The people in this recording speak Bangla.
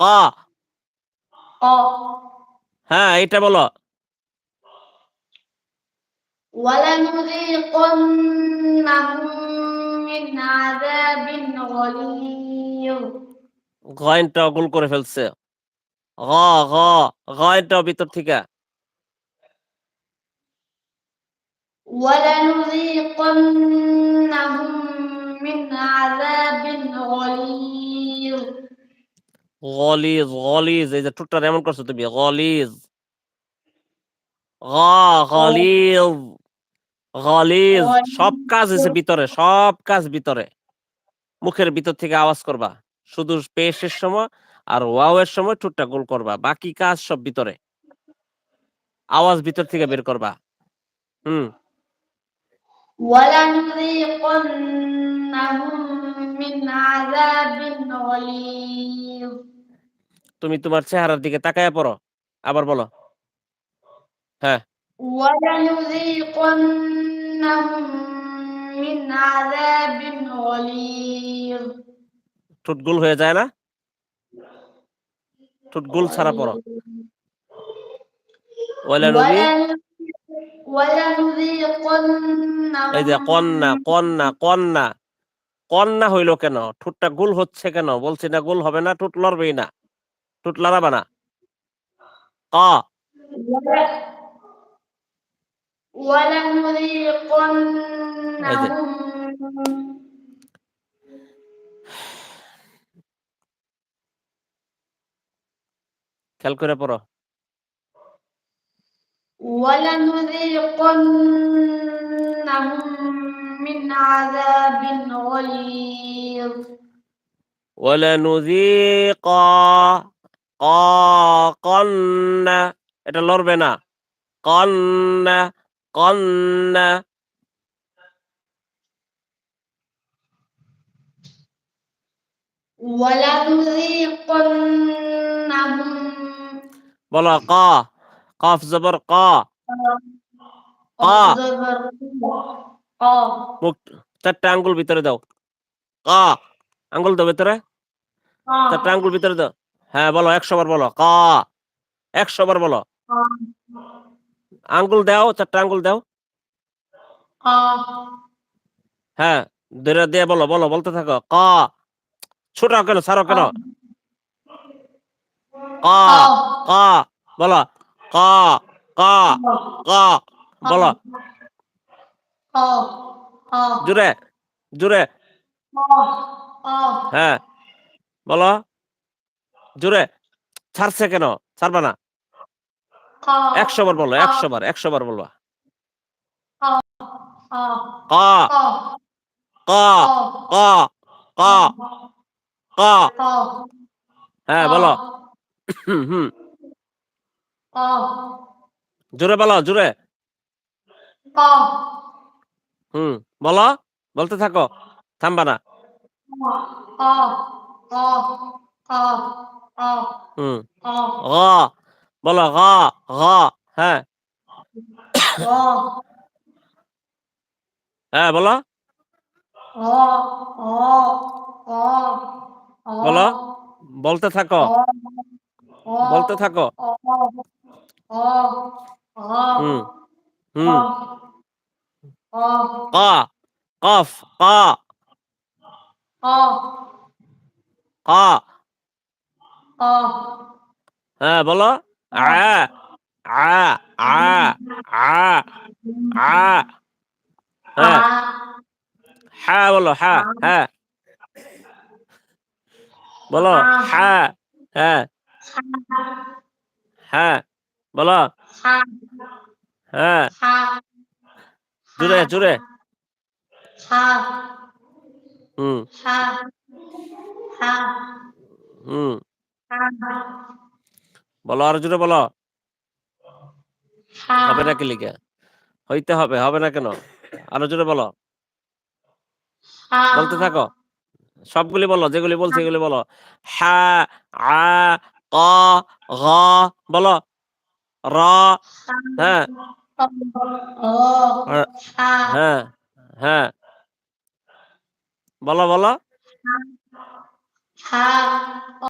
ক ق হ্যাঁ এটা বলো ولنذيقنهم من عذاب غليظ গয়নটা গোল করে ফেলছে গ গ গয়নটা ভিতর থেকে ولنذيقنهم من عذاب غليظ গলিজ গলিজ এই যে ঠোঁটটা এমন করছো তুমি গলিজ গ গলিজ গলিজ সব কাজ আছে ভিতরে সব কাজ ভিতরে মুখের ভিতর থেকে আওয়াজ করবা শুধু পেশের সময় আর ওয়াও এর সময় ঠোঁটটা গোল করবা বাকি কাজ সব ভিতরে আওয়াজ ভিতর থেকে বের করবা হুম ولنذيقنهم من عذاب غليظ তুমি তোমার চেহারার দিকে তাকায় পড়ো। আবার বলো। হ্যাঁ। ঠোঁট গোল হয়ে যায় না? ঠোঁট গোল ছাড়া পড়ো। কন্যা কন্যা কন্যা। কন্যা হইল কেন? ঠোঁটটা গোল হচ্ছে কেন? বলছি না গোল হবে না ঠোঁট লড়বেই না। ঠোঁট লড়াবে না ক ولنذيقنهم খেয়াল করে পড়ো ولنذيقنهم من عذاب غليظ ওয়ালা নদী ক ক কন্যা এটা লড়বে না। কন্যা কন্যা। বলো ক। কফ জবর ক। চারটা আঙ্গুল ভিতরে দাও। ক। আঙ্গুল দাও ভিতরে। চারটা আঙ্গুল ভিতরে দাও। হ্যাঁ বলো একশো বার বলো ক? একশো বার বলো। আঙ্গুল দাও চারটা আঙ্গুল দাও। হ্যাঁ ধরে দিয়ে বলো বলো বলতে থাকো ক। ছোট কেন সারো কেন? ক ক। বলো ক ক ক বলো। জুড়ে জুড়ে হ্যাঁ বলো। জোরে ছাড়ছে কেন ছাড়বা না একশো বার বলো একশো বার একশো বার বলবা হ্যাঁ বলো হম জোরে বলো জোরে হম বলো বলতে থাকো থামবা না হুম গ। বলো গ গ হ্যাঁ। হ্যাঁ বলো। বলো বলতে থাকো। বলতে থাকো। হুম হুম। ক কফ ক। ক। হ্যাঁ বলো। আ আ আ আ আ। হ্যাঁ। হ্যাঁ বলো হ্যাঁ হ্যাঁ। বলো হ্যাঁ হ্যাঁ। হ্যাঁ বলো। হ্যাঁ। জুড়ে জুড়ে হুম। হুম। বলো আর জুড়ে বলো। হবে না কি লিখে? হইতে হবে হবে না কেন? আরও জোরে বলো। বলতে থাকো। সবগুলি বলো যেগুলি বলছে এগুলি বলো। হ্যাঁ আ ক ঘ বলো। র হ্যাঁ। হ্যাঁ হ্যাঁ। বলো বলো। হ্যাঁ।